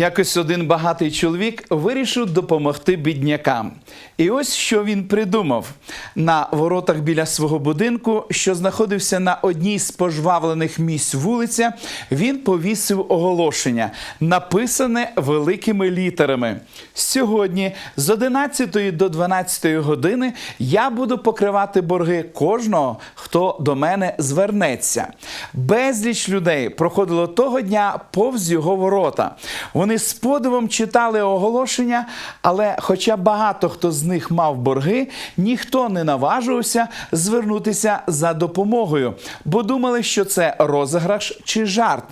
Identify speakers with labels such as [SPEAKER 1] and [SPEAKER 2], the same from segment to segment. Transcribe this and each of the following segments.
[SPEAKER 1] Якось один багатий чоловік вирішив допомогти біднякам. І ось що він придумав: на воротах біля свого будинку, що знаходився на одній з пожвавлених місць вулиця, він повісив оголошення, написане великими літерами. Сьогодні з 11 до 12 години я буду покривати борги кожного, хто до мене звернеться. Безліч людей проходило того дня повз його ворота. Вони з подивом читали оголошення, але, хоча багато хто з них мав борги, ніхто не наважувався звернутися за допомогою, бо думали, що це розіграш чи жарт.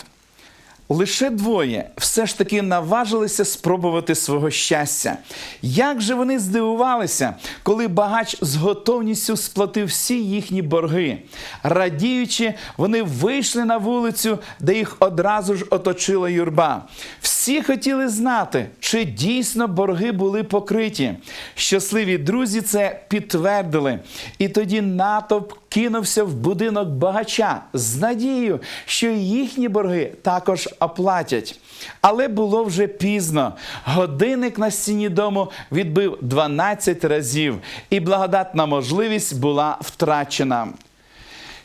[SPEAKER 1] Лише двоє все ж таки наважилися спробувати свого щастя. Як же вони здивувалися, коли багач з готовністю сплатив всі їхні борги. Радіючи, вони вийшли на вулицю, де їх одразу ж оточила юрба. Всі хотіли знати, чи дійсно борги були покриті. Щасливі друзі це підтвердили. І тоді натовп кинувся в будинок багача з надією, що їхні борги також оплатять. Але було вже пізно. Годинник на стіні дому відбив 12 разів, і благодатна можливість була втрачена.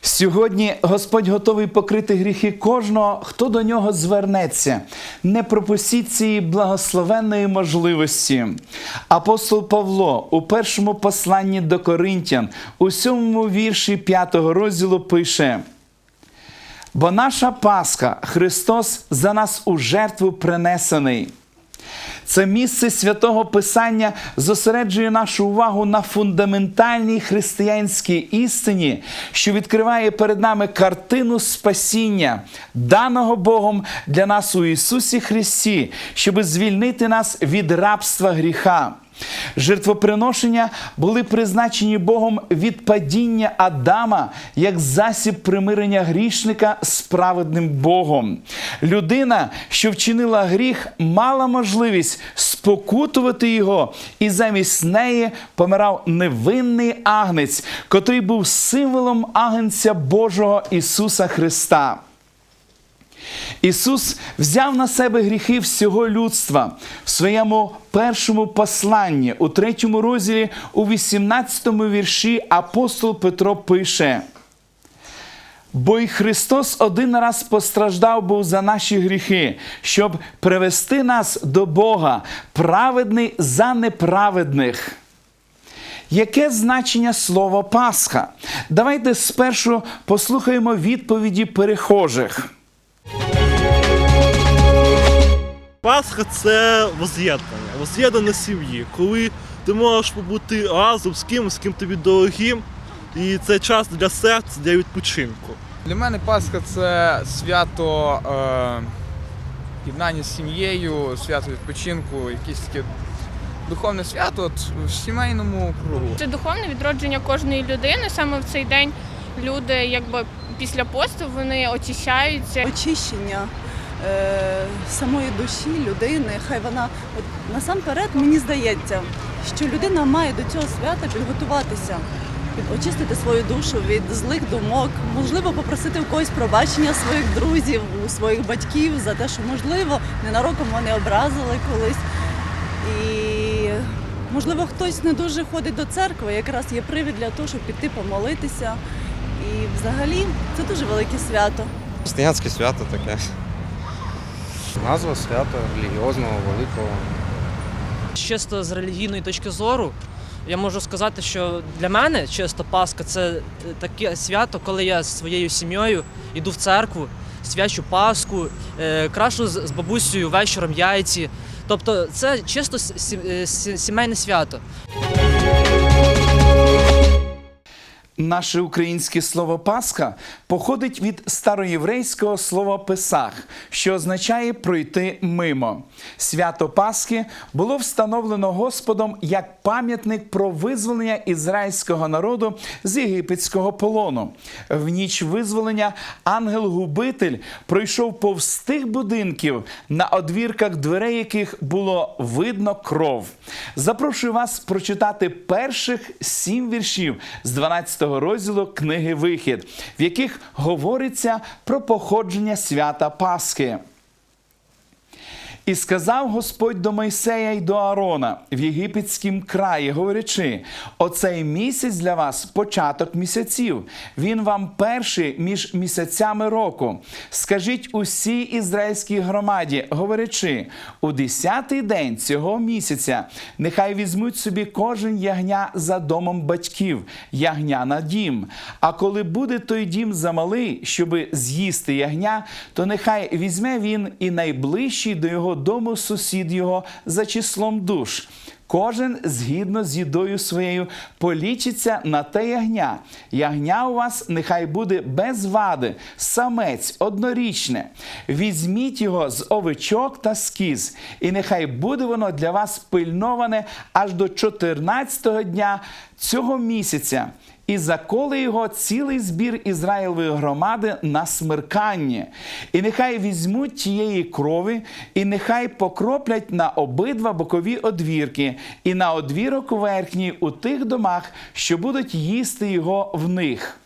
[SPEAKER 1] Сьогодні Господь готовий покрити гріхи кожного, хто до нього звернеться. Не пропустіть цієї благословенної можливості. Апостол Павло у першому посланні до Коринтян, у сьомому вірші п'ятого розділу пише. Бо наша Пасха, Христос за нас у жертву принесений. Це місце святого Писання зосереджує нашу увагу на фундаментальній християнській істині, що відкриває перед нами картину спасіння, даного Богом для нас у Ісусі Христі, щоб звільнити нас від рабства гріха. Жертвоприношення були призначені Богом від падіння Адама як засіб примирення грішника з праведним Богом. Людина, що вчинила гріх, мала можливість спокутувати його, і замість неї помирав невинний агнець, котрий був символом агнця Божого Ісуса Христа. Ісус взяв на себе гріхи всього людства в своєму першому посланні, у третьому розділі, у 18 вірші апостол Петро пише. Бо й Христос один раз постраждав був за наші гріхи, щоб привести нас до Бога, праведний за неправедних. Яке значення слова Пасха? Давайте спершу послухаємо відповіді перехожих.
[SPEAKER 2] Пасха це воз'єднання, воз'єднання сім'ї, коли ти можеш побути разом з кимось, з ким тобі дорогим, і це час для серця, для відпочинку.
[SPEAKER 3] Для мене Пасха це свято е, єднання з сім'єю, свято відпочинку, якесь таке духовне свято от, в сімейному кругу.
[SPEAKER 4] Це духовне відродження кожної людини. Саме в цей день люди, якби після посту, вони очищаються.
[SPEAKER 5] очищення е, самої душі людини. Хай вона от, насамперед мені здається, що людина має до цього свята підготуватися, під- очистити свою душу від злих думок, можливо, попросити у когось пробачення своїх друзів, у своїх батьків за те, що можливо ненароком вони образили колись. І можливо, хтось не дуже ходить до церкви, якраз є привід для того, щоб піти помолитися. І взагалі це дуже велике свято.
[SPEAKER 6] Християнське свято таке.
[SPEAKER 7] Назва свята релігіозного, великого.
[SPEAKER 8] Чисто з релігійної точки зору, я можу сказати, що для мене чисто Пасха це е, таке свято, коли я з своєю сім'єю йду в церкву, свячу Пасху, е, крашу з бабусею вечором яйці. Тобто це чисто е, сі- сімейне свято.
[SPEAKER 1] Наше українське слово Пасха походить від староєврейського слова Песах, що означає пройти мимо. Свято Пасхи було встановлено Господом як пам'ятник про визволення ізраїльського народу з єгипетського полону. В ніч визволення ангел-губитель пройшов повз тих будинків, на одвірках дверей яких було видно кров. Запрошую вас прочитати перших сім віршів з 12 розділу книги Вихід, в яких говориться про походження свята Пасхи. І сказав Господь до Мойсея й до Аарона в єгипетськім краї, говорячи: оцей місяць для вас початок місяців. Він вам перший між місяцями року. Скажіть усій ізраїльській громаді, говорячи, у десятий день цього місяця нехай візьмуть собі кожен ягня за домом батьків, ягня на дім. А коли буде той дім замалий, щоби з'їсти ягня, то нехай візьме він і найближчий до його дому сусід його за числом душ. Кожен згідно з їдою своєю полічиться на те ягня. Ягня у вас нехай буде без вади, самець однорічне. Візьміть його з овечок та скіз, і нехай буде воно для вас пильноване аж до 14-го дня цього місяця. І заколи його цілий збір Ізраїлової громади на смеркання. І нехай візьмуть тієї крови, і нехай покроплять на обидва бокові одвірки, і на одвірок верхній у тих домах, що будуть їсти його в них.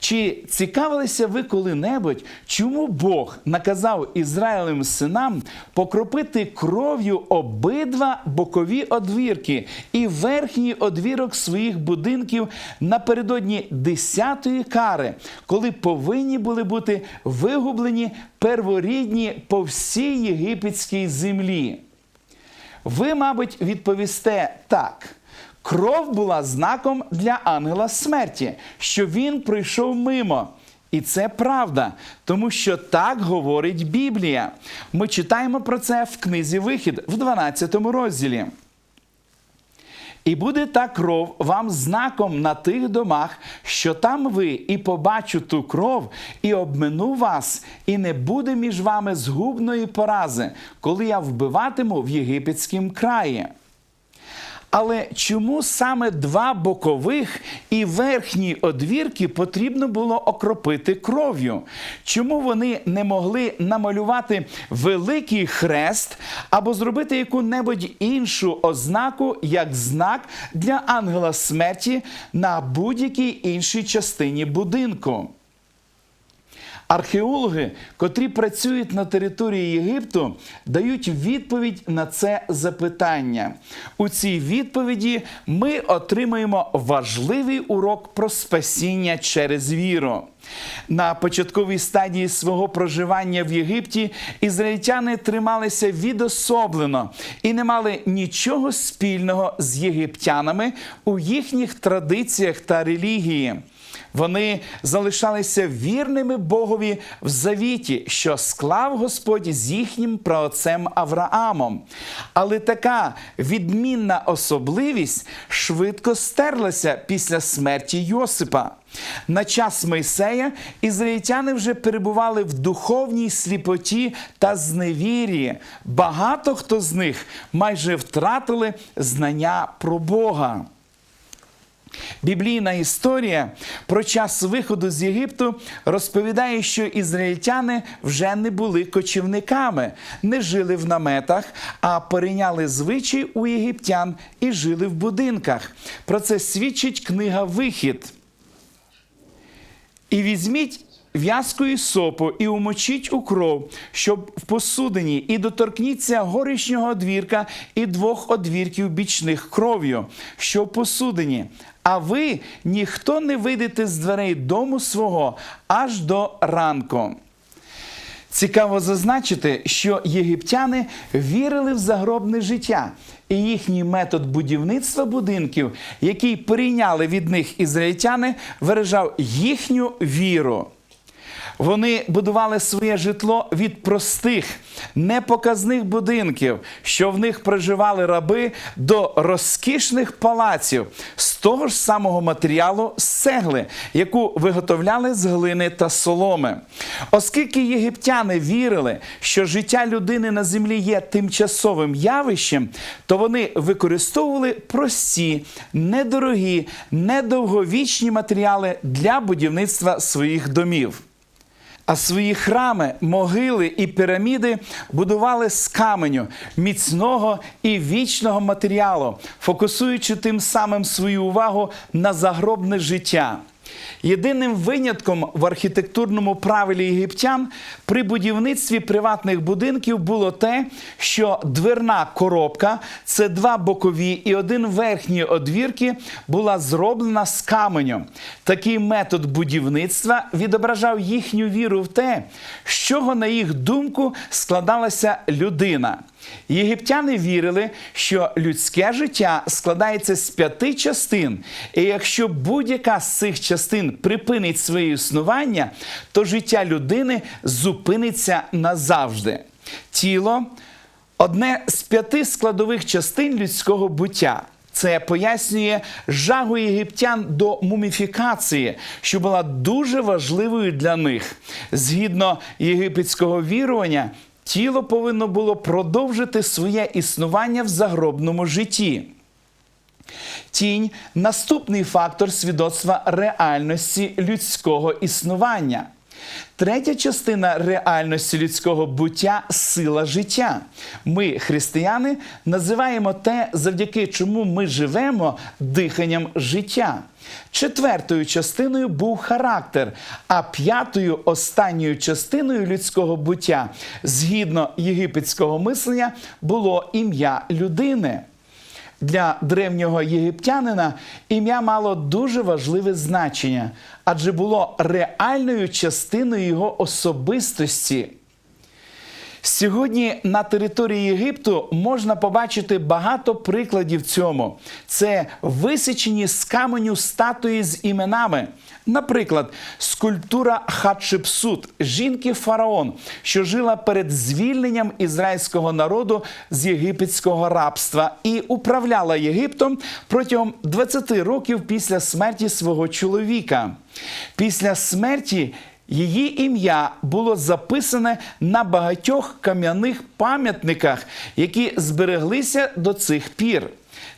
[SPEAKER 1] Чи цікавилися ви коли-небудь, чому Бог наказав Ізраїлевим синам покропити кров'ю обидва бокові одвірки і верхній одвірок своїх будинків напередодні десятої кари, коли повинні були бути вигублені перворідні по всій єгипетській землі? Ви, мабуть, відповісте так. Кров була знаком для ангела смерті, що він пройшов мимо. І це правда, тому що так говорить Біблія. Ми читаємо про це в книзі Вихід в 12 розділі. І буде та кров вам знаком на тих домах, що там ви, і побачу ту кров, і обмину вас, і не буде між вами згубної порази, коли я вбиватиму в єгипетськім краї. Але чому саме два бокових і верхні одвірки потрібно було окропити кров'ю? Чому вони не могли намалювати великий хрест або зробити яку-небудь іншу ознаку як знак для ангела смерті на будь-якій іншій частині будинку? Археологи, котрі працюють на території Єгипту, дають відповідь на це запитання. У цій відповіді ми отримаємо важливий урок про спасіння через віру. На початковій стадії свого проживання в Єгипті ізраїльтяни трималися відособлено і не мали нічого спільного з єгиптянами у їхніх традиціях та релігії. Вони залишалися вірними Богові в завіті, що склав Господь з їхнім праотцем Авраамом. Але така відмінна особливість швидко стерлася після смерті Йосипа. На час Мойсея ізраїльтяни вже перебували в духовній сліпоті та зневір'ї. Багато хто з них майже втратили знання про Бога. Біблійна історія про час виходу з Єгипту розповідає, що ізраїльтяни вже не були кочівниками, не жили в наметах, а перейняли звичай у єгиптян і жили в будинках. Про це свідчить книга Вихід. І візьміть в'язку і сопу і умочіть у кров, щоб в посудині, і доторкніться горішнього одвірка і двох одвірків бічних кров'ю, що в посудині. А ви ніхто не вийдете з дверей дому свого аж до ранку. Цікаво зазначити, що єгиптяни вірили в загробне життя, і їхній метод будівництва будинків, який перейняли від них ізраїльтяни, виражав їхню віру. Вони будували своє житло від простих, непоказних будинків, що в них проживали раби, до розкішних палаців з того ж самого матеріалу з цегли, яку виготовляли з глини та соломи. Оскільки єгиптяни вірили, що життя людини на землі є тимчасовим явищем, то вони використовували прості, недорогі, недовговічні матеріали для будівництва своїх домів. А свої храми, могили і піраміди будували з каменю міцного і вічного матеріалу, фокусуючи тим самим свою увагу на загробне життя. Єдиним винятком в архітектурному правилі єгиптян при будівництві приватних будинків було те, що дверна коробка це два бокові і один верхній одвірки була зроблена з каменю. Такий метод будівництва відображав їхню віру в те, з чого, на їх думку, складалася людина. Єгиптяни вірили, що людське життя складається з п'яти частин, і якщо будь-яка з цих частин припинить своє існування, то життя людини зупиниться назавжди. Тіло одне з п'яти складових частин людського буття. Це пояснює жагу єгиптян до муміфікації, що була дуже важливою для них. Згідно єгипетського вірування, тіло повинно було продовжити своє існування в загробному житті. Тінь наступний фактор свідоцтва реальності людського існування. Третя частина реальності людського буття сила життя. Ми, християни, називаємо те, завдяки чому ми живемо диханням життя. Четвертою частиною був характер, а п'ятою останньою частиною людського буття, згідно єгипетського мислення, було ім'я людини. Для древнього єгиптянина ім'я мало дуже важливе значення, адже було реальною частиною його особистості. Сьогодні на території Єгипту можна побачити багато прикладів цьому. Це висічені з каменю статуї з іменами. Наприклад, скульптура Хатшепсут, жінки фараон, що жила перед звільненням ізраїльського народу з єгипетського рабства і управляла Єгиптом протягом 20 років після смерті свого чоловіка. Після смерті Її ім'я було записане на багатьох кам'яних пам'ятниках, які збереглися до цих пір.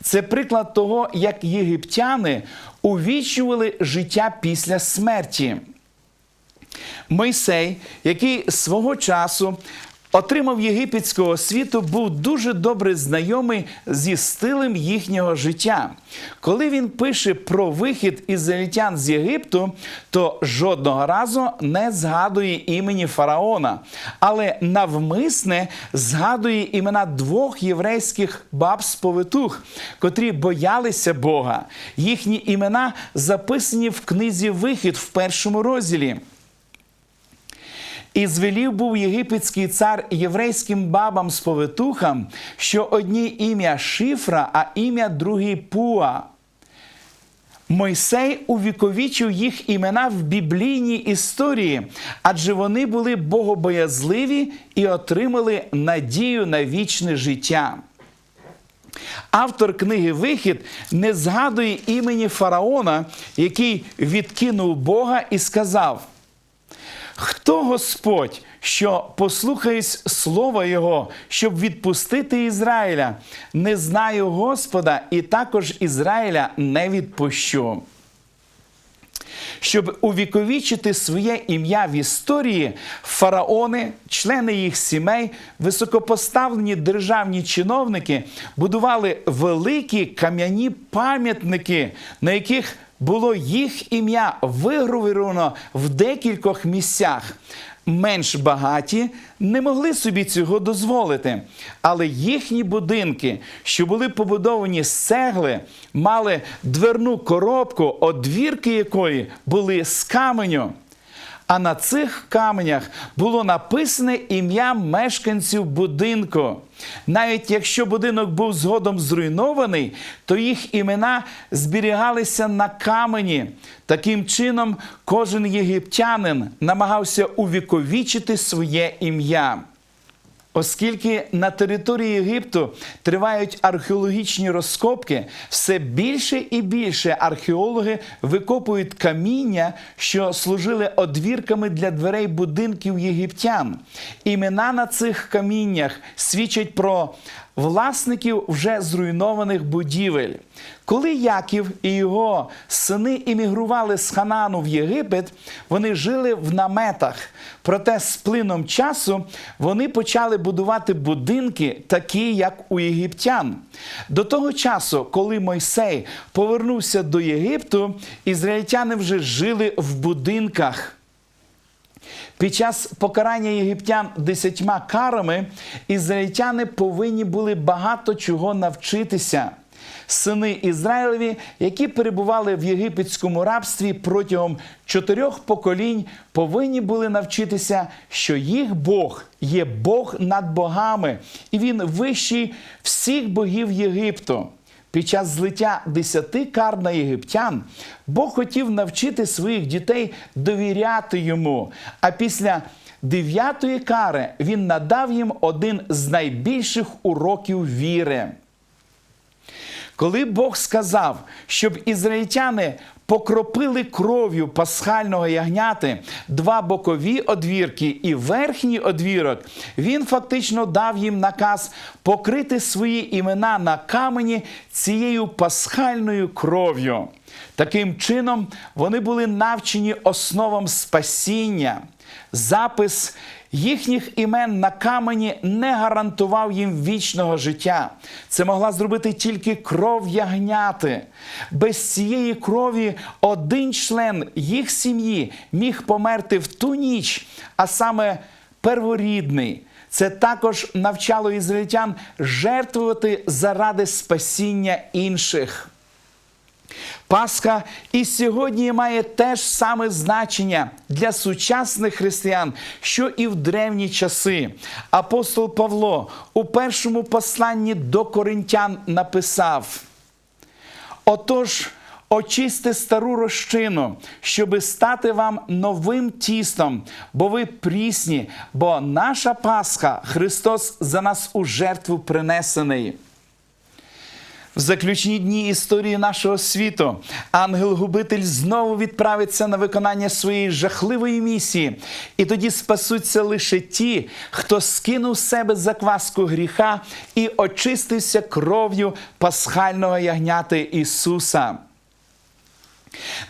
[SPEAKER 1] Це приклад того, як єгиптяни увічнювали життя після смерті. Мойсей, який свого часу отримав єгипетського освіту, був дуже добре знайомий зі стилем їхнього життя. Коли він пише про вихід ізраїльтян з Єгипту, то жодного разу не згадує імені фараона, але навмисне згадує імена двох єврейських баб-сповитух, котрі боялися Бога. Їхні імена записані в книзі Вихід в першому розділі. І звелів був єгипетський цар єврейським бабам сповитухам, що одні ім'я Шифра, а ім'я другий Пуа. Мойсей увіковічив їх імена в біблійній історії, адже вони були богобоязливі і отримали надію на вічне життя. Автор книги Вихід не згадує імені фараона, який відкинув Бога і сказав: Хто Господь, що послухаюсь слова Його, щоб відпустити Ізраїля? Не знаю Господа, і також Ізраїля не відпущу. Щоб увіковічити своє ім'я в історії, фараони, члени їх сімей, високопоставлені державні чиновники будували великі кам'яні пам'ятники, на яких було їх ім'я вигравіровано в декількох місцях. Менш багаті не могли собі цього дозволити, але їхні будинки, що були побудовані з цегли, мали дверну коробку, одвірки якої були з каменю. А на цих каменях було написане ім'я мешканців будинку. Навіть якщо будинок був згодом зруйнований, то їх імена зберігалися на камені. Таким чином, кожен єгиптянин намагався увіковічити своє ім'я. Оскільки на території Єгипту тривають археологічні розкопки, все більше і більше археологи викопують каміння, що служили одвірками для дверей будинків єгиптян. Імена на цих каміннях свідчать про власників вже зруйнованих будівель. Коли Яків і його сини іммігрували з Ханану в Єгипет, вони жили в наметах. Проте з плином часу вони почали будувати будинки, такі як у єгиптян. До того часу, коли Мойсей повернувся до Єгипту, ізраїльтяни вже жили в будинках. Під час покарання єгиптян десятьма карами ізраїльтяни повинні були багато чого навчитися. Сини Ізраїлеві, які перебували в єгипетському рабстві протягом чотирьох поколінь, повинні були навчитися, що їх Бог є Бог над богами, і він вищий всіх богів Єгипту. Під час злиття десяти кар на єгиптян Бог хотів навчити своїх дітей довіряти йому. А після дев'ятої кари він надав їм один з найбільших уроків віри. Коли Бог сказав, щоб ізраїльтяни покропили кров'ю пасхального ягняти два бокові одвірки і верхній одвірок, він фактично дав їм наказ покрити свої імена на камені цією пасхальною кров'ю. Таким чином, вони були навчені основам спасіння. Запис їхніх імен на камені не гарантував їм вічного життя. Це могла зробити тільки кров ягняти. Без цієї крові один член їх сім'ї міг померти в ту ніч, а саме перворідний. Це також навчало ізраїльтян жертвувати заради спасіння інших. Пасха і сьогодні має те ж саме значення для сучасних християн, що і в древні часи. Апостол Павло у першому посланні до коринтян написав: Отож, очисти стару розчину, щоби стати вам новим тістом, бо ви прісні, бо наша Пасха Христос за нас у жертву принесений. В заключні дні історії нашого світу ангел-губитель знову відправиться на виконання своєї жахливої місії, і тоді спасуться лише ті, хто скинув себе закваску гріха і очистився кров'ю пасхального ягняти Ісуса.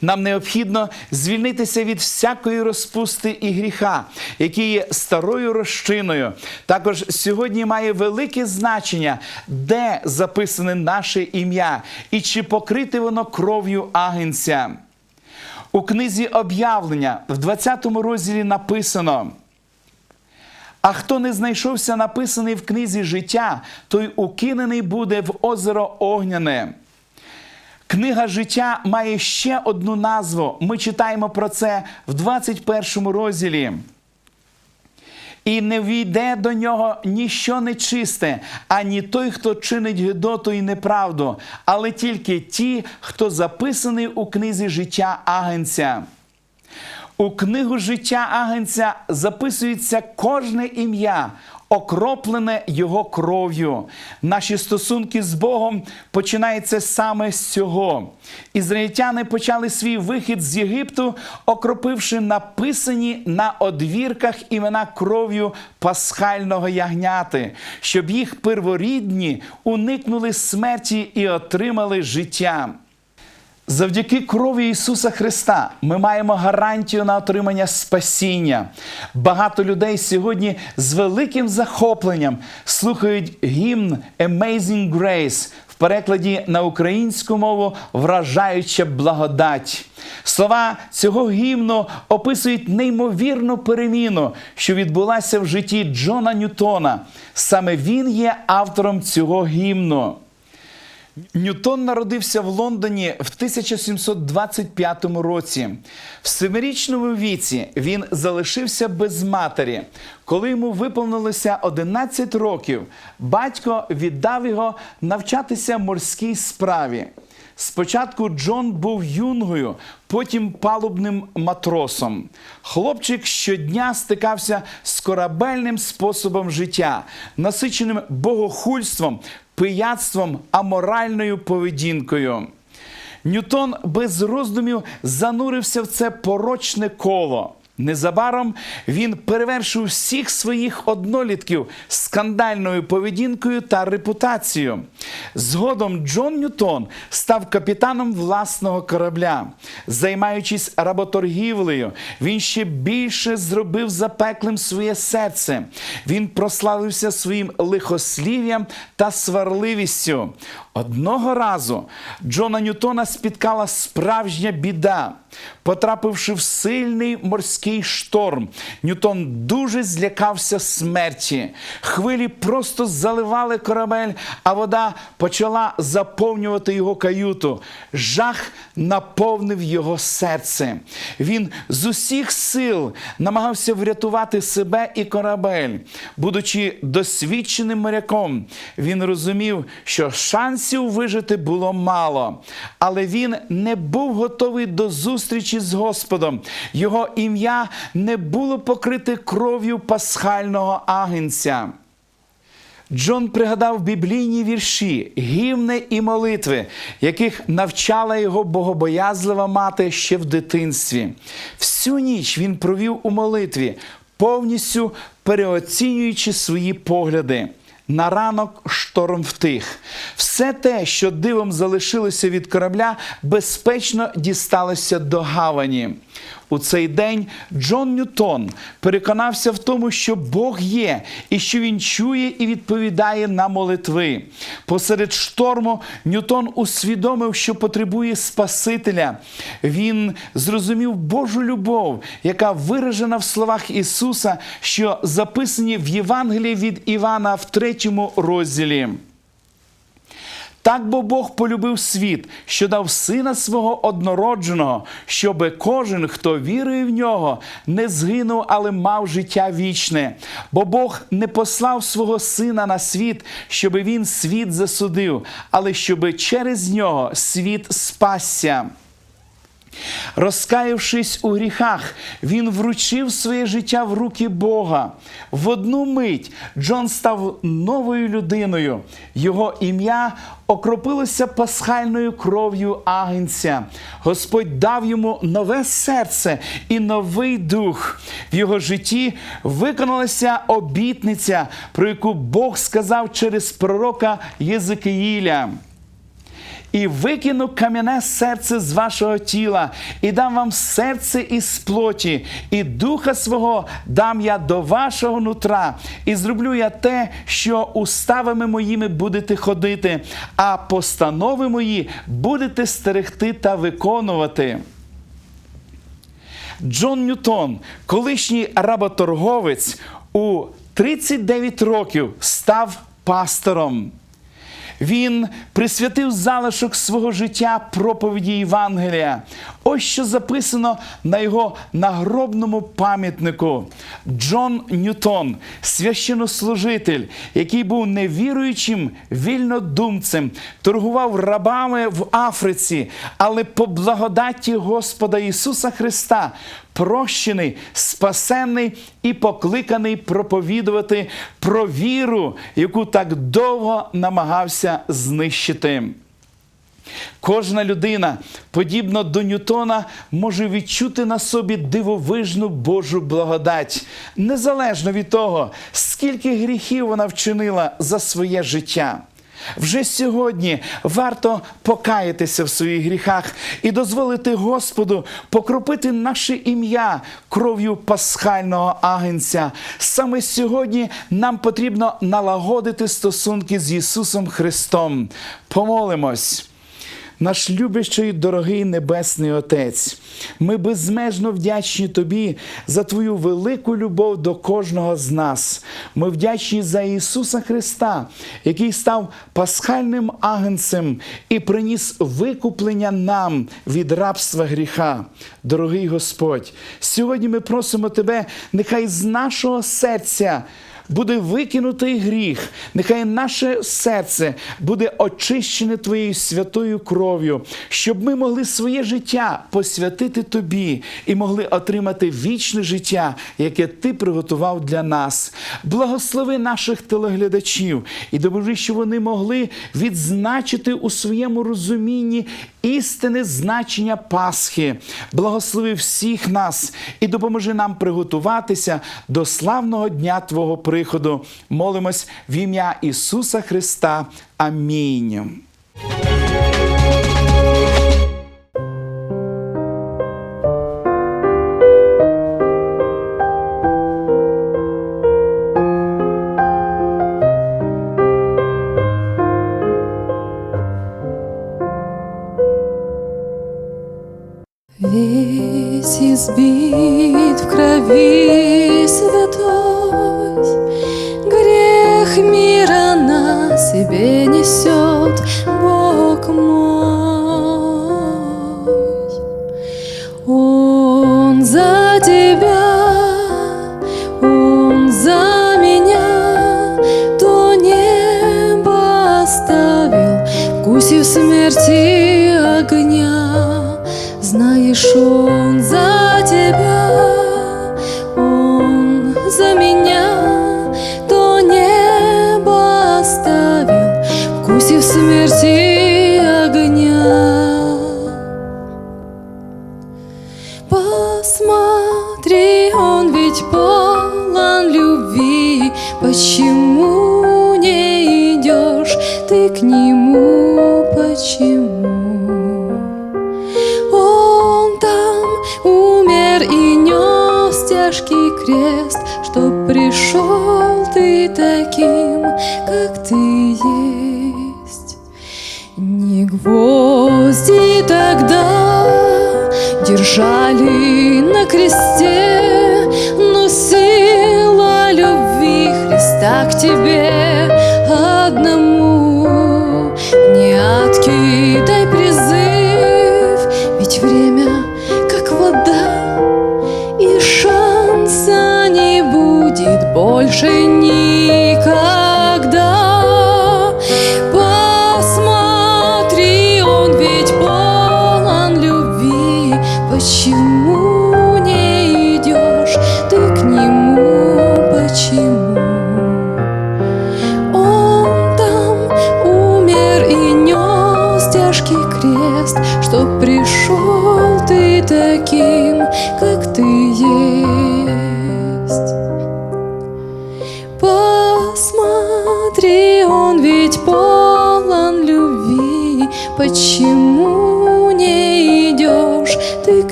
[SPEAKER 1] Нам необхідно звільнитися від всякої розпусти і гріха, які є старою розчиною. Також сьогодні має велике значення, де записане наше ім'я і чи покрите воно кров'ю агенця. У книзі об'явлення в 20 розділі написано. А хто не знайшовся написаний в книзі життя, той укинений буде в озеро Огняне. Книга життя має ще одну назву. Ми читаємо про це в 21 розділі. І не війде до нього ніщо нечисте, ані той, хто чинить гидоту і неправду, але тільки ті, хто записаний у книзі життя агенця. У книгу життя агенця записується кожне ім'я, окроплене його кров'ю. Наші стосунки з Богом починаються саме з цього. Ізраїльтяни почали свій вихід з Єгипту, окропивши написані на одвірках імена кров'ю пасхального ягняти, щоб їх перворідні уникнули смерті і отримали життя. Завдяки крові Ісуса Христа ми маємо гарантію на отримання спасіння. Багато людей сьогодні з великим захопленням слухають гімн Amazing Grace в перекладі на українську мову вражаюча благодать. Слова цього гімну описують неймовірну переміну, що відбулася в житті Джона Ньютона. Саме він є автором цього гімну. Ньютон народився в Лондоні в 1725 році. В семирічному віці він залишився без матері. Коли йому виповнилося 11 років, батько віддав його навчатися морській справі. Спочатку Джон був юнгою, потім палубним матросом. Хлопчик щодня стикався з корабельним способом життя, насиченим богохульством, пияцтвом, аморальною поведінкою. Ньютон без роздумів занурився в це порочне коло. Незабаром він перевершив всіх своїх однолітків скандальною поведінкою та репутацією. Згодом Джон Ньютон став капітаном власного корабля. Займаючись работоргівлею, він ще більше зробив запеклим своє серце. Він прославився своїм лихослів'ям та сварливістю. Одного разу Джона Ньютона спіткала справжня біда. Потрапивши в сильний морський шторм, Ньютон дуже злякався смерті. Хвилі просто заливали корабель, а вода почала заповнювати його каюту. Жах наповнив його серце. Він з усіх сил намагався врятувати себе і корабель. Будучи досвідченим моряком, він розумів, що шансів вижити було мало. Але він не був готовий до зустрічі з Господом. Його ім'я не було покрите кров'ю пасхального агнця. Джон пригадав біблійні вірші, гімни і молитви, яких навчала його богобоязлива мати ще в дитинстві. Всю ніч він провів у молитві, повністю переоцінюючи свої погляди. На ранок шторм втих. Все те, що дивом залишилося від корабля, безпечно дісталося до гавані. У цей день Джон Ньютон переконався в тому, що Бог є, і що він чує і відповідає на молитви. Посеред шторму Ньютон усвідомив, що потребує Спасителя. Він зрозумів Божу любов, яка виражена в словах Ісуса, що записані в Євангелії від Івана в третьому розділі. Так бо Бог полюбив світ, що дав сина свого однородженого, щоби кожен, хто вірує в нього, не згинув, але мав життя вічне. Бо Бог не послав свого сина на світ, щоби він світ засудив, але щоби через нього світ спасся. Розкаявшись у гріхах, він вручив своє життя в руки Бога. В одну мить Джон став новою людиною. Його ім'я окропилося пасхальною кров'ю агнця. Господь дав йому нове серце і новий дух. В його житті виконалася обітниця, про яку Бог сказав через пророка Єзекиїля. І викину кам'яне серце з вашого тіла, і дам вам серце із плоті, і духа свого дам я до вашого нутра, і зроблю я те, що уставами моїми будете ходити, а постанови мої будете стерегти та виконувати. Джон Ньютон, колишній работорговець, у 39 років став пастором. Він присвятив залишок свого життя проповіді Євангелія. Ось що записано на його нагробному пам'ятнику. Джон Ньютон, священнослужитель, який був невіруючим вільнодумцем, торгував рабами в Африці, але по благодаті Господа Ісуса Христа прощений, спасенний і покликаний проповідувати про віру, яку так довго намагався знищити. Кожна людина, подібно до Ньютона, може відчути на собі дивовижну Божу благодать, незалежно від того, скільки гріхів вона вчинила за своє життя. Вже сьогодні варто покаятися в своїх гріхах і дозволити Господу покропити наше ім'я кров'ю пасхального агенця. Саме сьогодні нам потрібно налагодити стосунки з Ісусом Христом. Помолимось. Наш любящий, дорогий Небесний Отець, ми безмежно вдячні Тобі за Твою велику любов до кожного з нас. Ми вдячні за Ісуса Христа, який став пасхальним агнцем і приніс викуплення нам від рабства гріха. Дорогий Господь, сьогодні ми просимо Тебе, нехай з нашого серця буде викинутий гріх, нехай наше серце буде очищене Твоєю святою кров'ю, щоб ми могли своє життя посвятити Тобі і могли отримати вічне життя, яке Ти приготував для нас. Благослови наших телеглядачів і допоможи, що вони могли відзначити у своєму розумінні істини значення Пасхи, благослови всіх нас і допоможи нам приготуватися до славного дня Твого прийду приходу. Молимось в ім'я Ісуса Христа. Амінь.
[SPEAKER 9] Весь избит в крови святой. Грех мира на себе несет. ты к нему почему?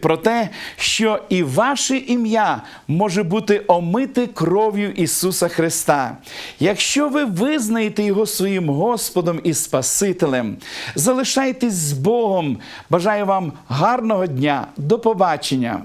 [SPEAKER 1] про те, що і ваше ім'я може бути омите кров'ю Ісуса Христа. Якщо ви визнаєте Його своїм Господом і Спасителем, залишайтесь з Богом. Бажаю вам гарного дня, до побачення!